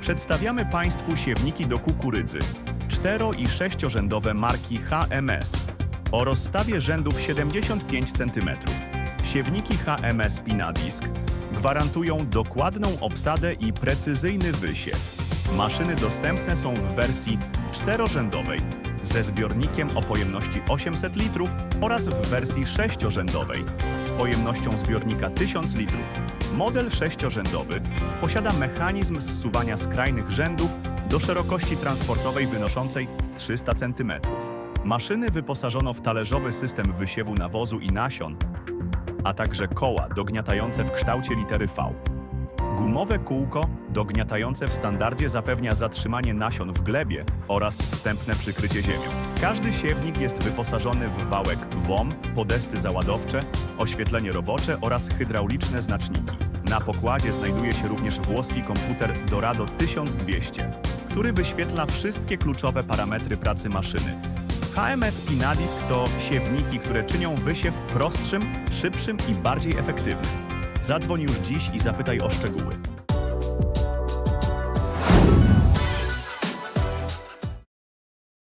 Przedstawiamy Państwu siewniki do kukurydzy. Cztero- i sześciorzędowe marki HMS o rozstawie rzędów 75 cm. Siewniki HMS Pinadisk gwarantują dokładną obsadę i precyzyjny wysiew. Maszyny dostępne są w wersji czterorzędowej ze zbiornikiem o pojemności 800 litrów oraz w wersji sześciorzędowej z pojemnością zbiornika 1000 litrów. Model sześciorzędowy posiada mechanizm zsuwania skrajnych rzędów do szerokości transportowej wynoszącej 300 cm. Maszyny wyposażono w talerzowy system wysiewu nawozu i nasion, a także koła dogniatające w kształcie litery V. Gumowe kółko dogniatające w standardzie zapewnia zatrzymanie nasion w glebie oraz wstępne przykrycie ziemią. Każdy siewnik jest wyposażony w wałek WOM, podesty załadowcze, oświetlenie robocze oraz hydrauliczne znaczniki. Na pokładzie znajduje się również włoski komputer Dorado 1200, który wyświetla wszystkie kluczowe parametry pracy maszyny, HMS Pinadisk to siewniki, które czynią wysiew prostszym, szybszym i bardziej efektywnym. Zadzwoń już dziś i zapytaj o szczegóły.